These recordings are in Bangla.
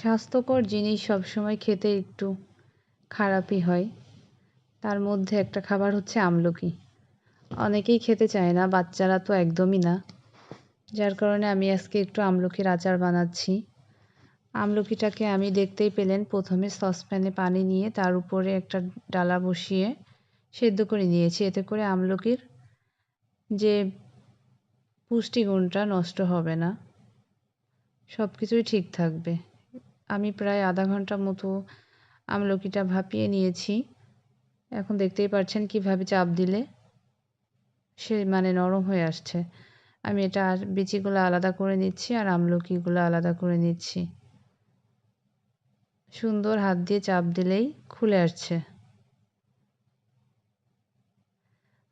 স্বাস্থ্যকর জিনিস সবসময় খেতে একটু খারাপই হয়। তার মধ্যে একটা খাবার হচ্ছে আমলকি। অনেকেই খেতে চায় না, বাচ্চারা তো একদমই না। যার কারণে আমি আজকে একটু আমলকির আচার বানাচ্ছি। আমলকিটাকে আমি দেখতেই পেলেন, প্রথমে সসপ্যানে পানি নিয়ে তার উপরে একটা ডালা বসিয়ে সেদ্ধ করে নিয়েছি। এতে করে আমলকির যে পুষ্টিগুণটা নষ্ট হবে না। সব কিছুই ঠিক থাকবে। আমি প্রায় আধা ঘণ্টা মতো আমলকিটা ভাপিয়ে নিয়েছি। এখন দেখতেই পাচ্ছেন কীভাবে চাপ দিলে সে মানে নরম হয়ে আসছে। আমি এটা আর বিচিগুলো আলাদা করে নিচ্ছি আর আমলকিগুলো আলাদা করে নিচ্ছি। সুন্দর হাত দিয়ে চাপ দিলেই খুলে আসছে।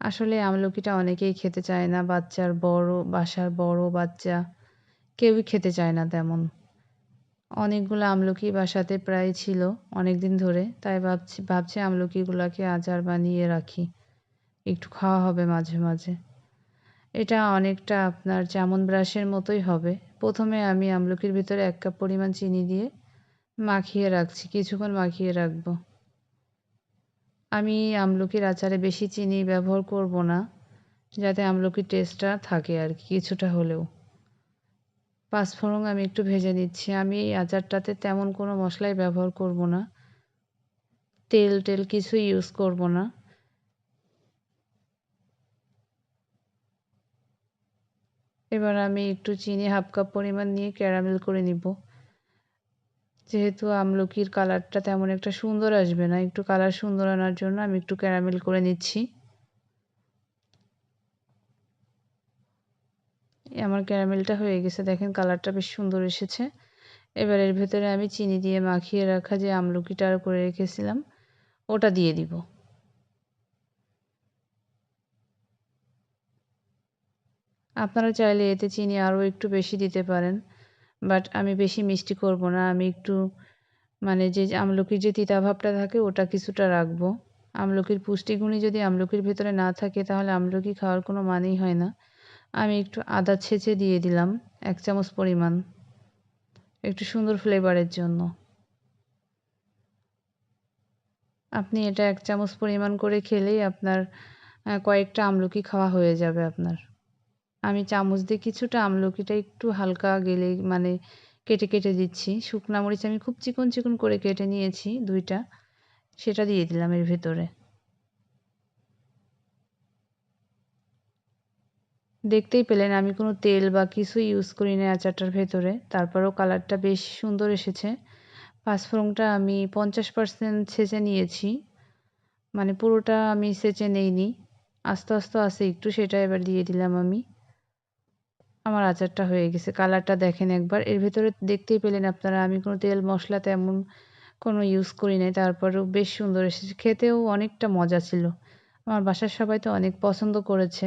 আসলে আমলকিটা অনেকেই খেতে চায় না, বাচ্চার বড়, বাসার বড় বাচ্চা কেউই খেতে চায় না তেমন। অনেকগুলো আমলকি বাসাতে প্রায় ছিল অনেক দিন ধরে, তাই ভাবছি ভাবছি আমলকিগুলোকে আচার বানিয়ে রাখি। একটু খাওয়া হবে মাঝে মাঝে। এটা অনেকটা আপনার চামন ব্রাশের মতোই হবে। প্রথমে আমি আমলকির ভিতরে এক কাপ পরিমাণ চিনি দিয়ে মাখিয়ে রাখছি, কিছুক্ষণ মাখিয়ে রাখব। আমি আমলকির আচারে বেশি চিনি ব্যবহার করব না, যাতে আমলকির টেস্টটা থাকে আর কি, কিছুটা হলেও। পাঁচফোড়ন আমি একটু ভেজে নিচ্ছি। আমি এই আচারটাতে তেমন কোনো মশলাই ব্যবহার করব না। তেল টেল কিছুই ইউজ করব না। এবার আমি একটু চিনি হাফ কাপ পরিমাণ নিয়ে ক্যারামেল করে নিব। যেহেতু আমলকির কালারটা তেমন একটা সুন্দর আসবে না, একটু কালার সুন্দর আনার জন্য আমি একটু ক্যারামেল করে নিচ্ছি। আমার ক্যারামেলটা হয়ে গেছে। দেখেন কালারটা বেশ সুন্দর এসেছে। এবার এর ভেতরে আমি চিনি দিয়ে মাখিয়ে রাখা যে আমলকিটা আর করে রেখেছিলাম, ওটা দিয়ে দিব। আপনারা চাইলে এতে চিনি আরও একটু বেশি দিতে পারেন, বাট আমি বেশি মিষ্টি করব না। আমি একটু মানে যে আমলকির যে তিতা ভাবটা থাকে, ওটা কিছুটা রাখব। আমলকির পুষ্টিগুণই যদি আমলকির ভেতরে না থাকে, তাহলে আমলকি খাওয়ার কোনো মানেই হয় না। আমি একটু আদা ছেঁচে দিয়ে দিলাম, এক চামচ পরিমাণ। একটু সুন্দর ফ্লেভারের জন্য। আপনি এটা এক চামচ পরিমাণ করে খেলেই আপনার কয়েকটা আমলকি খাওয়া হয়ে যাবে আপনার। আমি চামচ দিয়ে কিছুটা আমলকিটা একটু হালকা গেলে মানে কেটে কেটে দিচ্ছি। শুকনা মরিচ আমি খুব চিকন চিকন করে কেটে নিয়েছি দুইটা। সেটা দিয়ে দিলাম এর ভেতরে। দেখতেই পেলেন আমি কোনো তেল বা কিছু ইউজ করি না আচারটার ভেতরে। তারপরেও কালারটা বেশ সুন্দর এসেছে। পাঁচফোড়নটা আমি পঞ্চাশ পার্সেন্ট ছেঁচে নিয়েছি। মানে পুরোটা আমি সেচে নেইনি। আস্তে আস্তে আছে একটু সেটা এবার দিয়ে দিলাম আমি। আমার আচারটা হয়ে গেছে। কালারটা দেখেন একবার। এর ভেতরে দেখতেই পেলেন আপনারা, আমি কোনো তেল, মশলা তেমন কোনো ইউজ করি নাই তারপরেও বেশ সুন্দর এসেছে। খেতেও অনেকটা মজা ছিল। আমার বাসার সবাই তো অনেক পছন্দ করেছে।